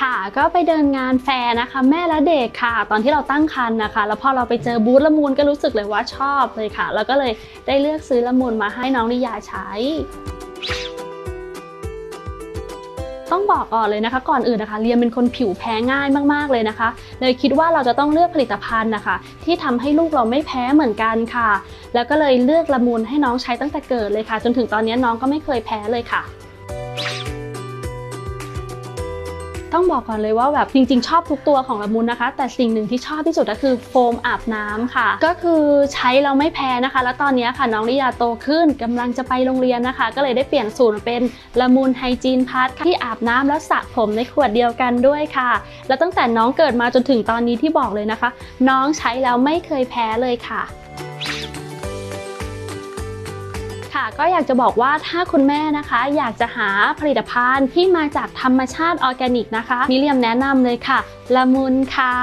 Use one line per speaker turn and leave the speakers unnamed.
ค่ะก็ไปเดินงานแฟร์นะคะ แม่และเด็กค่ะ ตอนที่เราตั้งครรภ์นะคะ แล้วพอเราไปเจอบูธละมุนก็รู้สึกเลยว่าชอบเลยค่ะ แล้วก็เลยได้เลือกซื้อละมุนมาให้น้องนิยาใช้ต้องบอกก่อนเลยนะคะก่อนอื่นนะคะเรียนเป็นคนผิวแพ้ง่ายมากๆเลยนะคะ เลยคิดว่าเราจะต้องเลือกผลิตภัณฑ์นะคะ ที่ทำให้ลูกเราไม่แพ้เหมือนกันค่ะ แล้วก็เลยเลือกละมุนให้น้องใช้ตั้งแต่เกิดเลยค่ะ จนถึงตอนนี้น้องก็ไม่เคยแพ้เลยค่ะ ต้องบอกก่อนเลยว่าแบบจริง ๆ ชอบทุกตัวของละมุนนะคะ แต่สิ่งหนึ่งที่ชอบที่สุดก็คือโฟมอาบน้ำค่ะ ก็คือใช้เราไม่แพ้นะคะ แล้วตอนนี้ค่ะน้องลิยาโตขึ้นกำลังจะไปโรงเรียนนะคะ ก็เลยได้เปลี่ยนสูตรเป็นละมุนไฮจีนพัทที่อาบน้ำแล้วสระผมในขวดเดียวกันด้วยค่ะ แล้วตั้งแต่น้องเกิดมาจนถึงตอนนี้ที่บอกเลยนะคะ น้องใช้แล้วไม่เคยแพ้เลยค่ะ ค่ะก็อยากจะบอกว่าถ้าคุณแม่นะคะ อยากจะหาผลิตภัณฑ์ที่มาจากธรรมชาติออร์แกนิกนะคะมิเรียมแนะนำเลยค่ะ ละมุนค่ะ